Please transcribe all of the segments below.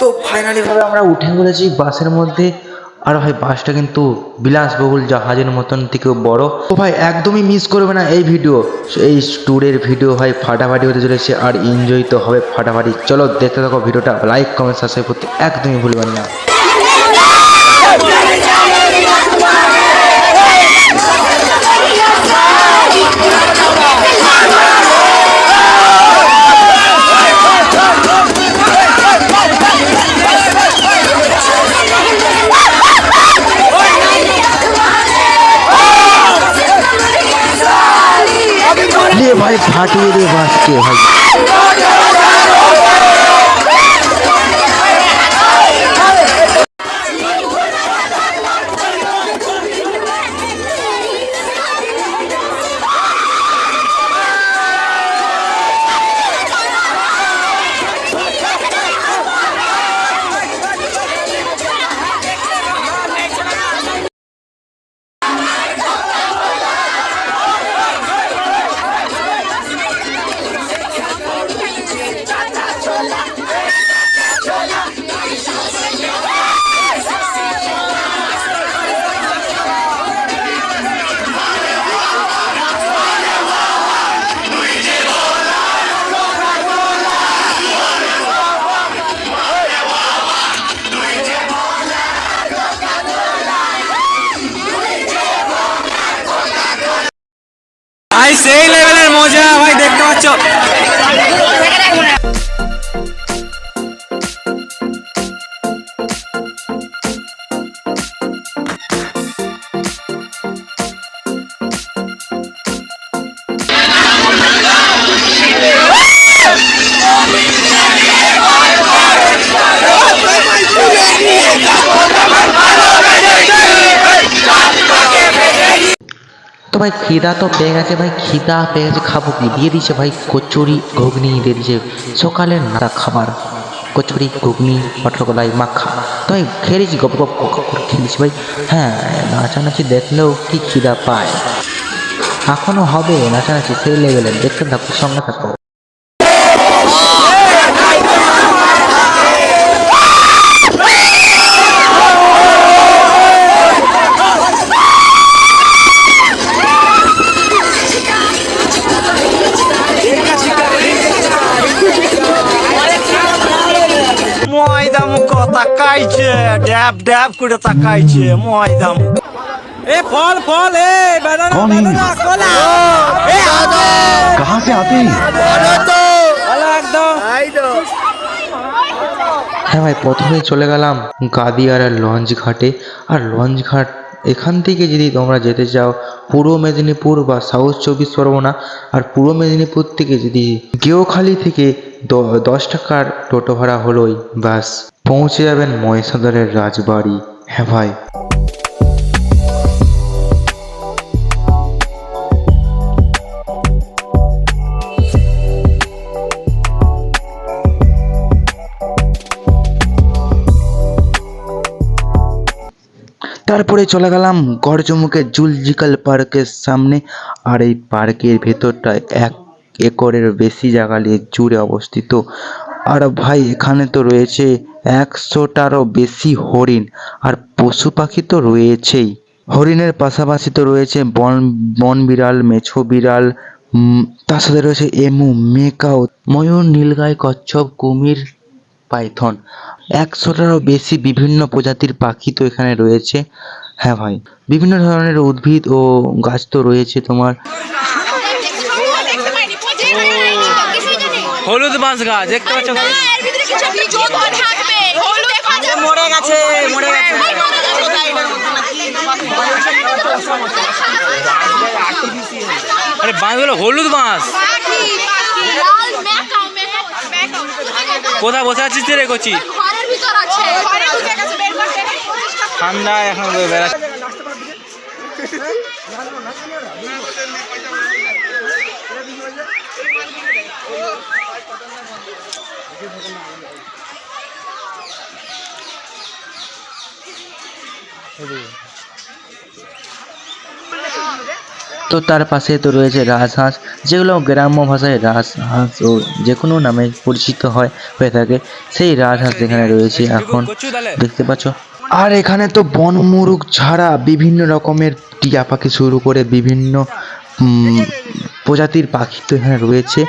তো ফাইনালি ভাবে আমরা উঠে পড়েছি বাসের মধ্যে। আর ভাই, বাসটা কিন্তু বিলাসবহুল জাহাজের মতন থেকেও বড়। তো ভাই, একদমই মিস করবে না এই ভিডিও এই ট্যুরের ভিডিও ভাই ফাটাফাটি হতে চলেছে আর এনজয় তো হবে ফাটাফাটি। চলো দেখতে থাকো ভিডিওটা লাইক কমেন্ট সাবস্ক্রাইব করতে একদমই ভুলবেন না লে ভাই ফাটিয়ে বাঁচতে ভাই সেই লেভেলের মজা। ভাই, খিদা তো পেয়ে গেছে ভাই, খিদা পেয়ে গেছে, খাব কি? দিয়ে দিয়েছে ভাই, কচুরি ঘুগনি দিয়ে দিয়েছে। সকালের নাড়া খাবার, কচুরি, ঘুগনি, মটর কলাই, মাখা। তো ভাই খেয়ে গপ গপ করে খেয়ে দিয়েছি ভাই। হ্যাঁ নাচানাচি দেখলেও কি খিদা পায়। এখনও হবে, নাচানাচি, সেই লেভেলে দেখতে থাকো, সঙ্গে থাকো। ড্যাব ড্যাব করে তাকাইছে ময়দা মুখ এ ফল ফল এ বেদানা कौन है? বেদানা কলা এ कहाँ से आते हैं কলা একদম হ্যাঁ ভাই প্রথমেই চলে গেলাম গাদিয়ার লঞ্চ ঘাটে আর লঞ্চ ঘাট এখান থেকে যদি তোমরা যেতে চাও পূর্ব মেদিনীপুর বা সাউথ চব্বিশ পরগনা আর পূর্ব মেদিনীপুর থেকে যদি গেওখালি থেকে দ- দশ টাকার টোটো ভাড়া হলোই বাস পৌঁছে যাবেন মহিষাদলের রাজবাড়ি হ্যাঁ ভাই তারপরে চলে গেলাম গড়জমুখে জুলজিক্যাল পার্কের সামনে। আর এই পার্কের ভেতরটায় এক একরের বেশি জায়গা নিয়ে জুড়ে অবস্থিত আর ভাই, এখানে তো রয়েছে একশোটারও বেশি হরিণ, আর পশু পাখি তো রয়েছেই। হরিণের পাশাপাশি তো রয়েছে বন বন বিড়াল, মেছো বিড়াল তার সাথে রয়েছে এমু, মেকাও, ময়ূর নীলগাই কচ্ছপ, কুমির, পাইথন। একশোটারও বেশি বিভিন্ন প্রজাতির পাখি তো এখানে রয়েছে। হ্যাঁ ভাই, বিভিন্ন ধরনের উদ্ভিদ ও গাছ তো রয়েছে তোমার দেখতে পাইনি পচে গেছে কিছুই জানি হলুদ বাঁশ গাছ দেখতে পাচ্ছ? মরে গেছে মরে গেছে। আরে বাঁশগুলো হলুদ বাঁশ কোথায় বসে আছিস রে কচি? ঘরের ভিতর আছে। ঘরে ঢুকে গেছে বের করতে ঠান্ডা এখন বেড়াচ্ছে। তো তার পাশে তো রয়েছে রাজহাঁস, যেগুলো গ্রাম্য ভাষায় রাজহাঁস ও যে কোনো নামে পরিচিত হয়, হয়ে থাকে। সেই রাজহাঁস এখানে রয়েছে এখন, দেখতে পাচ্ছ। আর এখানে তো বনমুরুগ ছাড়া বিভিন্ন রকমের টিয়া পাখি শুরু করে বিভিন্ন প্রজাতির পাখি তো এখানে রয়েছে।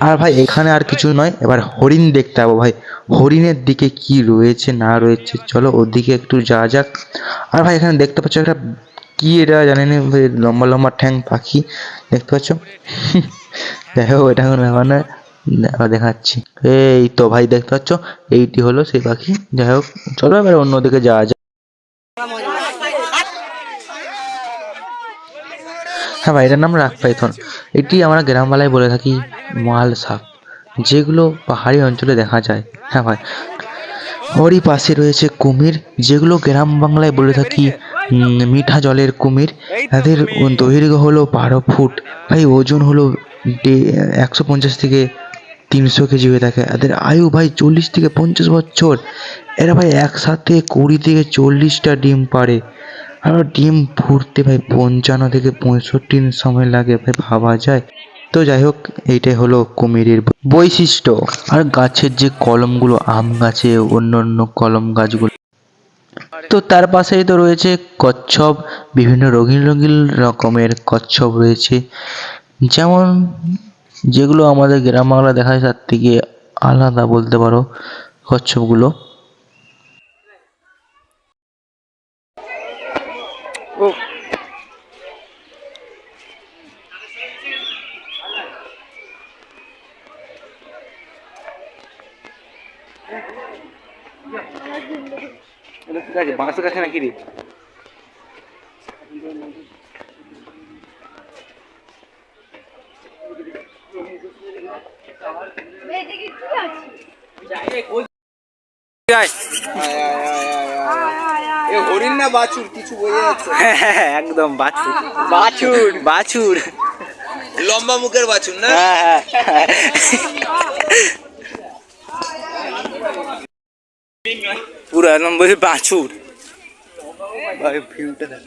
আর ভাই, এখানে আর কিছু নয়। এবার হরিণ দেখতে পাবো ভাই। হরিণের দিকে কি রয়েছে, না রয়েছে, চলো ওদিকে একটু যাওয়া যাক। আর ভাই, এখানে দেখতে পাচ্ছ একটা কি এটা জানি না লম্বা লম্বা ঠ্যাং পাখি। দেখতে পাচ্ছ? হোক এটা নয়। দেখাচ্ছি। এই তো ভাই, দেখতে পাচ্ছ? এইটি হলো সেই পাখি। যাই হোক, চলো এবার অন্যদিকে যাওয়া যাক। হ্যাঁ ভাই, এটার নাম রাগ পাইথন। এটি আমরা গ্রামবালায় বলে থাকি মাল সাপ, যেগুলো পাহাড়ি অঞ্চলে দেখা যায়। হ্যাঁ ভাই। ওরই পাশে রয়েছে কুমির, যেগুলো গ্রাম বাংলায় বলে থাকি মিঠা জলের কুমির। তাদের দৈর্ঘ্য হলো বারো ফুট। ভাই, ওজন হলো একশো পঞ্চাশ থেকে তিনশো কেজি হয়ে থাকে। এদের আয়ু ভাই চল্লিশ থেকে পঞ্চাশ বছর। এরা ভাই একসাথে কুড়ি থেকে চল্লিশটা ডিম পাড়ে। আর ডিম ফুটতে ভাই, পঞ্চান্ন থেকে পঁয়ষট্টি দিন সময় লাগে ভাই, ভাবা যায়। তো যাই হোক, এইটাই হলো কুমিরের বৈশিষ্ট্য। আর গাছের যে কলমগুলো, আম গাছে অন্য অন্য কলম গাছগুলো। তো তার পাশেই তো রয়েছে কচ্ছপ, বিভিন্ন রঙিন রঙিন রকমের কচ্ছপ রয়েছে। যেমন যেগুলো আমাদের গ্রাম বাংলা দেখা যায়, তার থেকে আলাদা বলতে পারো কচ্ছপগুলো। বাঁশ গাছে নাকি রে? হরিণ না বাছুর কিছু বোঝা যাচ্ছে না। হ্যাঁ, একদম বাছুর। বাছুর। বাছুর। লম্বা মুখের বাছুর না? হ্যাঁ হ্যাঁ পুরো একদম বলছি বাছুর। ভাই ভিউটা দেখ।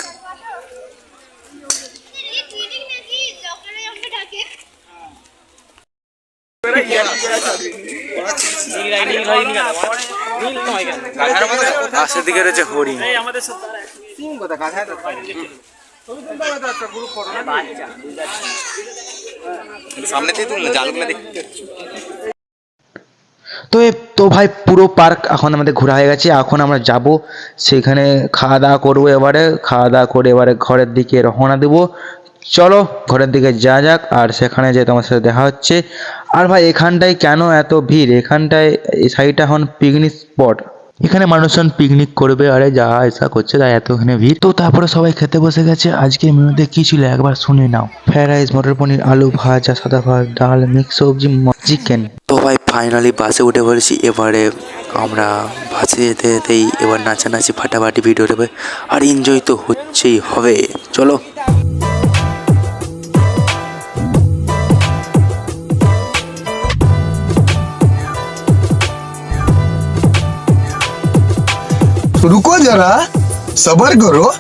পাশের দিকে রয়েছে হরিণ। সামনে থেকে তুল না জালগুলো দেখতে তো তো ভাই পুরো পার্ক এখন আমাদের ঘোরা হয়ে গেছে, এখন আমরা যাব সেখানে খাওয়া দাওয়া করব এবারে খাওয়া দাওয়া করে এবারে ঘরের দিকে রওনা দেবো। চলো ঘরের দিকে যা যাক আর সেখানে যে তোমার সাথে দেখা হচ্ছে। আর ভাই এখানটায় কেন এত ভিড়? এখানটায় এই সাইডটা এখন পিকনিক স্পট এখানে মানুষজন পিকনিক করবে, আরে যা এসা করছে, তাই এত এখানে ভিড়। তো তারপরে সবাই খেতে বসে গেছে। আজকে মেনুতে কি ছিল একবার শুনে নাও। ফ্রাইড রাইস, মটর পনির, আলু ভাজা, সাদা ভাত, ডাল, মিক্স সবজি চিকেন তো ভাই ফাইনালি বাসে উঠে পড়েছি। এবারে আমরা বাসে যেতে যেতেই এবার নাচানাচি ফাটাফাটি ভিডিও দেবে আর এনজয় তো হচ্ছেই হবে। চলো। रुको जरा सबर करो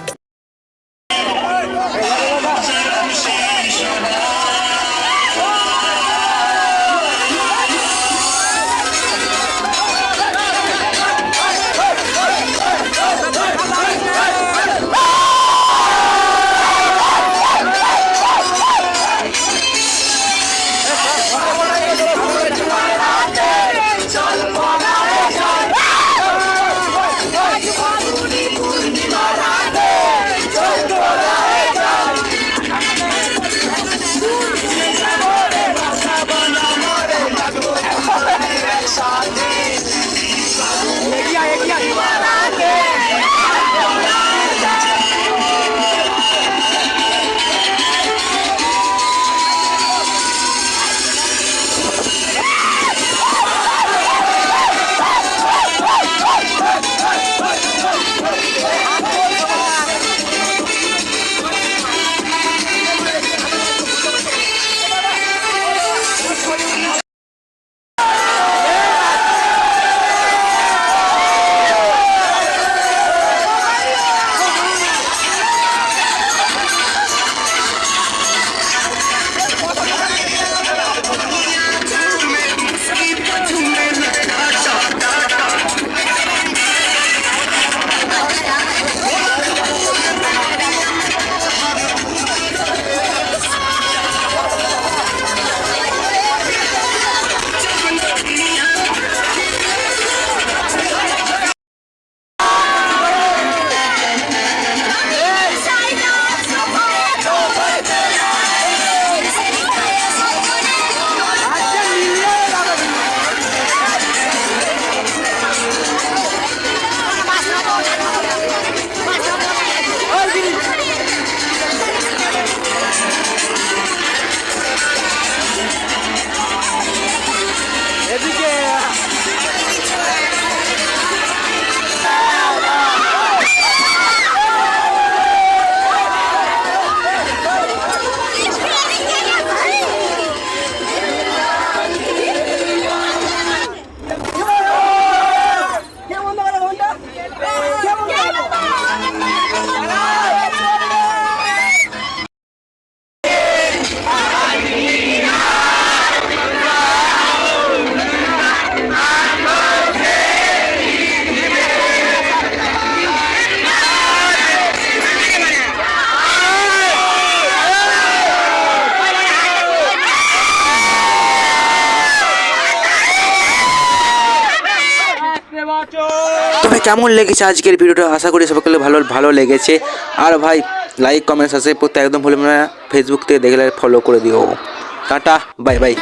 কেমন লেগেছে আজকের ভিডিওটা? আশা করি সবাইকে ভালো ভালো লেগেছে। আর ভাই লাইক কমেন্ট সাবস্ক্রাইব করতে একদম ভুলবেন না। ফেসবুক থেকে দেখলে ফলো করে দিও। Tata bye bye